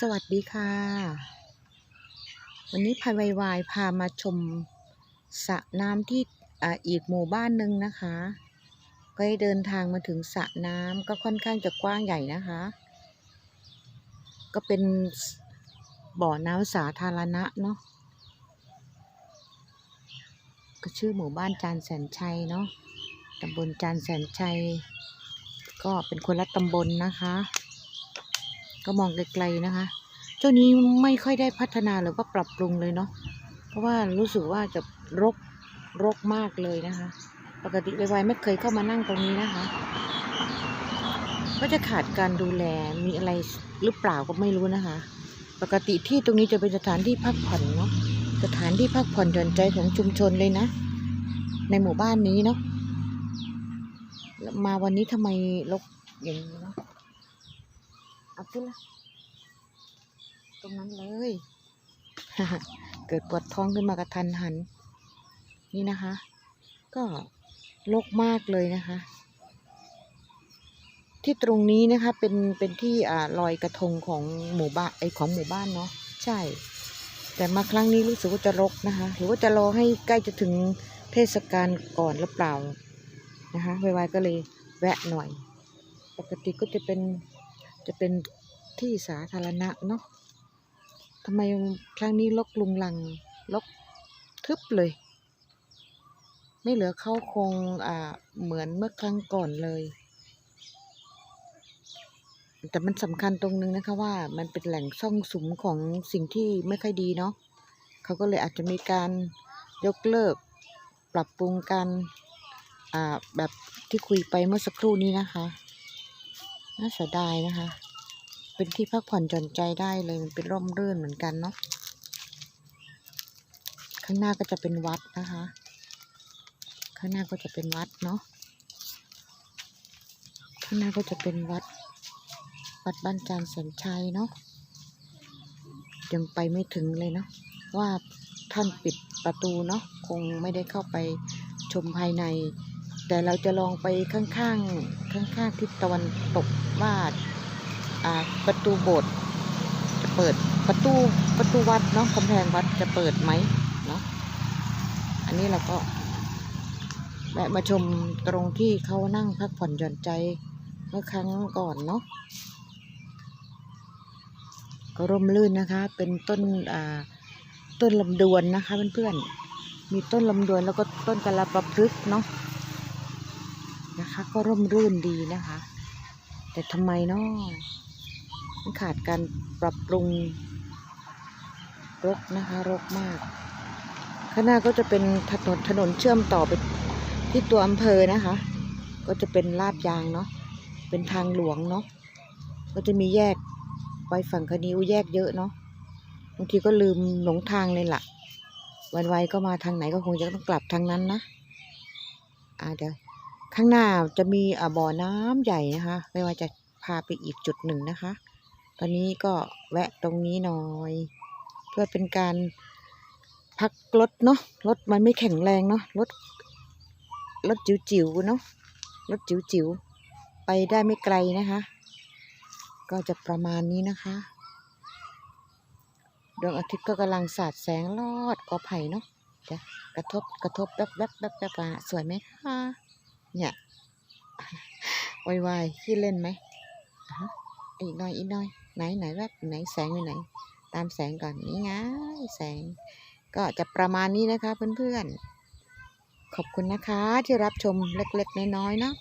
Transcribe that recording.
สวัสดีค่ะ วันนี้พายไวายพามาชมสระน้ำที่ออีกหมู่บ้านหนึ่งนะคะ ก็ได้เดินทางมาถึงสระน้ำก็ค่อนข้างจะกว้างใหญ่นะคะ ก็เป็นบ่อน้ำสาธารณะเนาะก็ชื่อหมู่บ้านจานแสนชัยเนาะตำบลจานแสนชัย ก็เป็นคนละตำบลนะคะ ก็มองไกลๆนะคะ เจ้านี้ไม่ค่อยได้พัฒนาหรือว่าปรับปรุงเลยเนาะ เพราะว่ารู้สึกว่าจะรกรกมากเลยนะคะ ปกติไวๆไม่เคยเข้ามานั่งตรงนี้นะคะ ก็จะขาดการดูแลมีอะไรหรือเปล่าก็ไม่รู้นะคะ ปกติที่ตรงนี้จะเป็นสถานที่พักผ่อนเนาะ สถานที่พักผ่อนหย่อนใจของชุมชนเลยนะ ในหมู่บ้านนี้เนาะ มาวันนี้ทำไมรกอย่างนี้เนาะ เอาขึ้นละตรงนั้นเลย เกิดปวดท้องขึ้นมากระทันหัน นี่นะคะ ก็โรคมากเลยนะคะ ที่ตรงนี้นะคะเป็นเป็นที่อ่าลอยกระทงของหมู่บ้านไอของหมู่บ้านเนาะใช่ แต่มาครั้งนี้รู้สึกว่าจะรกนะคะ หรือว่าจะรอให้ใกล้จะถึงเทศกาลก่อนหรือเปล่านะคะไวๆก็เลยแวะหน่อย ปกติก็จะเป็น จะเป็นที่สาธารณะเนาะทำไมครั้งนี้ลกลุงลังลกทึบเลย ไม่เหลือเข้าคงอ่าเหมือนเมื่อครั้งก่อนเลย แต่มันสำคัญตรงนึงนะคะว่ามันเป็นแหล่งซ่องสุมของสิ่งที่ไม่ค่อยดีเนาะเขาก็เลยอาจจะมีการยกเลิกปรับปรุงการอ่าแบบที่คุยไปเมื่อสักครู่นี้นะคะ น่าเสียดายนะคะ เป็นที่พักผ่อนหย่อนใจได้เลยมันเป็นร่มรื่นเหมือนกันเนาะ ข้างหน้าก็จะเป็นวัดนะคะ ข้างหน้าก็จะเป็นวัดเนาะ ข้างหน้าก็จะเป็นวัด วัดบ้านจานแสนชัยเนาะ ยังไปไม่ถึงเลยเนาะ ว่าท่านปิดประตูเนาะ คงไม่ได้เข้าไปชมภายใน แต่เราจะลองไปข้างๆข้างๆทิศตะวันตกว่าประตูโบสถ์จะเปิดประตูประตูวัดเนาะกำแพงวัดจะเปิดไหมเนาะอันนี้เราก็แวะมาชมตรงที่เขานั่งพักผ่อนหย่อนใจเมื่อครั้งก่อนเนาะก็ร่มรื่นนะคะ เป็นต้นอ่าต้นลำดวนนะคะเพื่อนๆมีต้นลำดวนแล้วก็ต้นกะลาปะพฤกษ์เนาะ นะคะ ก็ร่มรื่นดีนะคะ แต่ทำไมเนาะมันขาดการปรับปรุงรกนะคะรกมาก ข้างหน้าก็จะเป็นถนนถนนเชื่อมต่อไปที่ตัวอำเภอนะคะ ก็จะเป็นลาดยางเนาะเป็นทางหลวงเนาะก็จะมีแยกไปฝั่งคณิวแยกเยอะเนาะบางทีก็ลืมหลงทางเลยล่ะ วันไวก็มาทางไหนก็คงจะต้องกลับทางนั้นนะอ่าเดี๋ยว ข้างหน้าจะมีอ่าบ่อน้ำใหญ่นะคะ ไม่ว่าจะพาไปอีกจุดหนึ่งนะคะ ตอนนี้ก็แวะตรงนี้หน่อย เพื่อเป็นการพักรถเนาะรถมันไม่แข็งแรงเนาะรถรถจิ๋วๆเนาะรถจิ๋วๆไปได้ไม่ไกลนะคะ ก็จะประมาณนี้นะคะดวงอาทิตย์ก็กำลังสาดแสงลอดกอไผ่เนาะจะกระทบกระทบแวบแวบแวบแวบสวยไหมคะ เนี่ยวายวายขี้เล่นไหมอีกหน่อยอีกหน่อยไหนไหนแวบไหนแสงอยู่ไหน ตามแสงก่อนนี่ไงแสง ก็จะประมาณนี้นะคะเพื่อนๆขอบคุณนะคะที่รับชมเล็กๆน้อยๆเนาะ